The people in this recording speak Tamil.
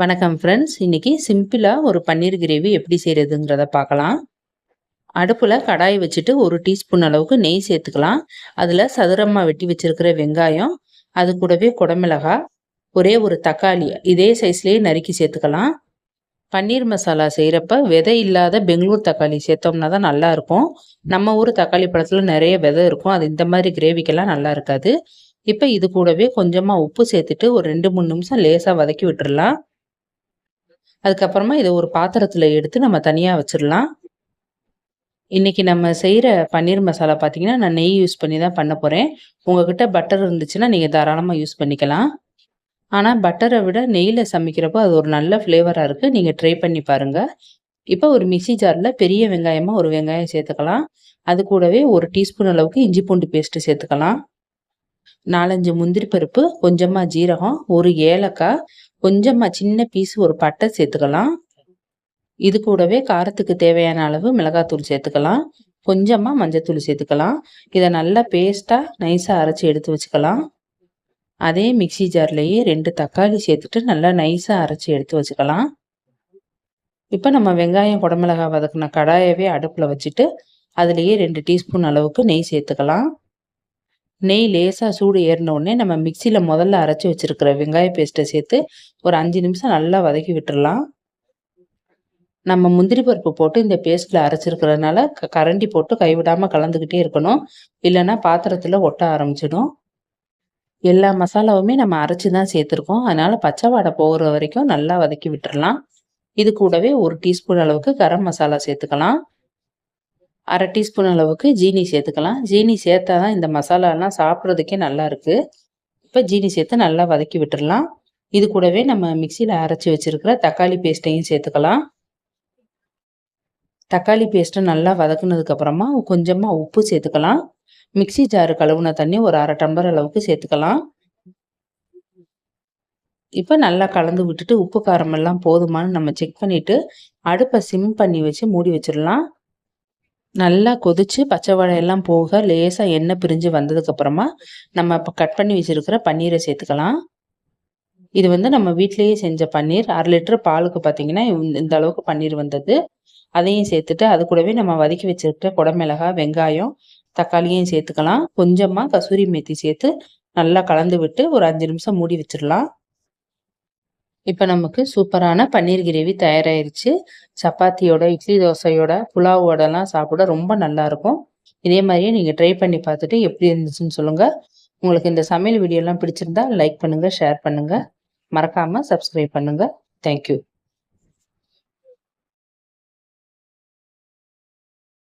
வணக்கம் ஃப்ரெண்ட்ஸ் இன்றைக்கி சிம்பிளாக ஒரு பன்னீர் கிரேவி எப்படி செய்கிறதுங்கிறத பார்க்கலாம். அடுப்பில் கடாய் வச்சுட்டு ஒரு டீஸ்பூன் அளவுக்கு நெய் சேர்த்துக்கலாம். அதில் சதுரமாக வெட்டி வச்சுருக்கிற வெங்காயம் அது கூடவே குடமிளகாய் ஒரே ஒரு தக்காளி இதே சைஸ்லேயே நறுக்கி சேர்த்துக்கலாம். பன்னீர் மசாலா செய்கிறப்ப விதை இல்லாத பெங்களூர் தக்காளி சேர்த்தோம்னா தான் நல்லாயிருக்கும் நம்ம ஊர் தக்காளி பழத்தில் நிறைய விதை இருக்கும். அது இந்த மாதிரி கிரேவிக்கெல்லாம் நல்லா இருக்காது. இப்போ இது கூடவே கொஞ்சமாக உப்பு சேர்த்துட்டு ஒரு ரெண்டு மூணு நிமிஷம் லேசாக வதக்கி விட்டுடலாம் அதுக்கப்புறமா இதை ஒரு பாத்திரத்தில் எடுத்து நம்ம தனியாக வச்சிடலாம். இன்றைக்கி நம்ம செய்கிற பன்னீர் மசாலா பார்த்தீங்கன்னா நான் நெய் யூஸ் பண்ணி தான் பண்ண போகிறேன் உங்ககிட்ட பட்டர் இருந்துச்சுன்னா நீங்கள் தாராளமாக யூஸ் பண்ணிக்கலாம். ஆனால் பட்டரை விட நெய்யில் சமைக்கிறப்போ அது ஒரு நல்ல ஃப்ளேவராக இருக்குது நீங்கள் ட்ரை பண்ணி பாருங்கள் இப்போ ஒரு மிக்சி ஜாரில் பெரிய வெங்காயமாக ஒரு வெங்காயம் சேர்த்துக்கலாம். அது கூடவே ஒரு டீஸ்பூன் அளவுக்கு இஞ்சி பூண்டு பேஸ்ட்டு சேர்த்துக்கலாம். நாலஞ்சு முந்திரி பருப்பு கொஞ்சமாக ஜீரகம் ஒரு ஏலக்காய் கொஞ்சமாக சின்ன பீஸ் ஒரு பட்டை சேர்த்துக்கலாம். இது கூடவே காரத்துக்கு தேவையான அளவு மிளகாத்தூள் சேர்த்துக்கலாம். கொஞ்சமாக மஞ்சத்தூள் சேர்த்துக்கலாம். இதை நல்லா பேஸ்ட்டாக நைஸாக அரைச்சி எடுத்து வச்சுக்கலாம். அதே மிக்சி ஜார்லேயே ரெண்டு தக்காளி சேர்த்துட்டு நல்லா நைஸாக அரைச்சி எடுத்து வச்சுக்கலாம். இப்போ நம்ம வெங்காயம் குடமிளகாய் வதக்கின கடாயவே அடுப்பில் வச்சுட்டு அதுலேயே ரெண்டு டீஸ்பூன் அளவுக்கு நெய் சேர்த்துக்கலாம். நெய் லேசாக சூடு ஏறினோடனே நம்ம மிக்சியில் முதல்ல அரைச்சி வச்சுருக்கிற வெங்காய பேஸ்ட்டை சேர்த்து ஒரு அஞ்சு நிமிஷம் நல்லா வதக்கி விட்டுடலாம் நம்ம முந்திரி பருப்பு போட்டு இந்த பேஸ்ட்டில் அரைச்சிருக்கிறதுனால க கரண்டி போட்டு கைவிடாமல் கலந்துக்கிட்டே இருக்கணும். இல்லைன்னா பாத்திரத்தில் ஒட்ட ஆரம்பிச்சிடும். எல்லா மசாலாவுமே நம்ம அரைச்சி தான் சேர்த்துருக்கோம். அதனால் பச்சை வாடை போகிற வரைக்கும் நல்லா வதக்கி விட்டுறலாம். இது கூடவே ஒரு டீஸ்பூன் அளவுக்கு கரம் மசாலா சேர்த்துக்கலாம். அரை டீஸ்பூன் அளவுக்கு ஜீனி சேர்த்துக்கலாம். ஜீனி சேர்த்தா தான் இந்த மசாலாலாம் சாப்பிட்றதுக்கே நல்லா இருக்குது இப்போ ஜீனி சேர்த்து நல்லா வதக்கி விட்டுடலாம் இது கூடவே நம்ம மிக்சியில் அரைச்சி வச்சுருக்கிற தக்காளி பேஸ்ட்டையும் சேர்த்துக்கலாம். தக்காளி பேஸ்ட்டை நல்லா வதக்குனதுக்கப்புறமா கொஞ்சமாக உப்பு சேர்த்துக்கலாம். மிக்சி ஜாரு கழுவுன தண்ணி ஒரு அரை டம்பர் அளவுக்கு சேர்த்துக்கலாம். இப்போ நல்லா கலந்து விட்டுட்டு உப்பு காரமெல்லாம் போதுமானு நம்ம செக் பண்ணிவிட்டு அடுப்பை சிம் பண்ணி வச்சு மூடி வச்சிடலாம் நல்லா கொதித்து பச்சை வடையெல்லாம் போக லேசாக எண்ணெய் பிரிஞ்சு வந்ததுக்கப்புறமா நம்ம இப்போ கட் பண்ணி வச்சுருக்கிற பன்னீரை சேர்த்துக்கலாம். இது வந்து நம்ம வீட்டிலேயே செஞ்ச பன்னீர். அரை லிட்டர் பாலுக்கு பார்த்தீங்கன்னா இந்த அளவுக்கு பன்னீர் வந்தது. அதையும் சேர்த்துட்டு அது கூடவே நம்ம வதக்கி வச்சுருக்க குடமிளகா வெங்காயம் தக்காளியும் சேர்த்துக்கலாம். கொஞ்சமாக கசூரி மேத்தி சேர்த்து நல்லா கலந்து விட்டு ஒரு அஞ்சு நிமிஷம் மூடி வச்சிடலாம் இப்போ நமக்கு சூப்பரான பன்னீர் கிரேவி தயாராகிருச்சு சப்பாத்தியோட இட்லி தோசையோட புலாவோடலாம் சாப்பிட ரொம்ப நல்லாயிருக்கும். இதே மாதிரியே நீங்கள் ட்ரை பண்ணி பார்த்துட்டு எப்படி இருந்துச்சுன்னு சொல்லுங்கள் உங்களுக்கு இந்த சமையல் வீடியோலாம் பிடிச்சிருந்தா லைக் பண்ணுங்கள் ஷேர் பண்ணுங்கள் மறக்காமல் சப்ஸ்கிரைப் பண்ணுங்கள் தேங்க்யூ.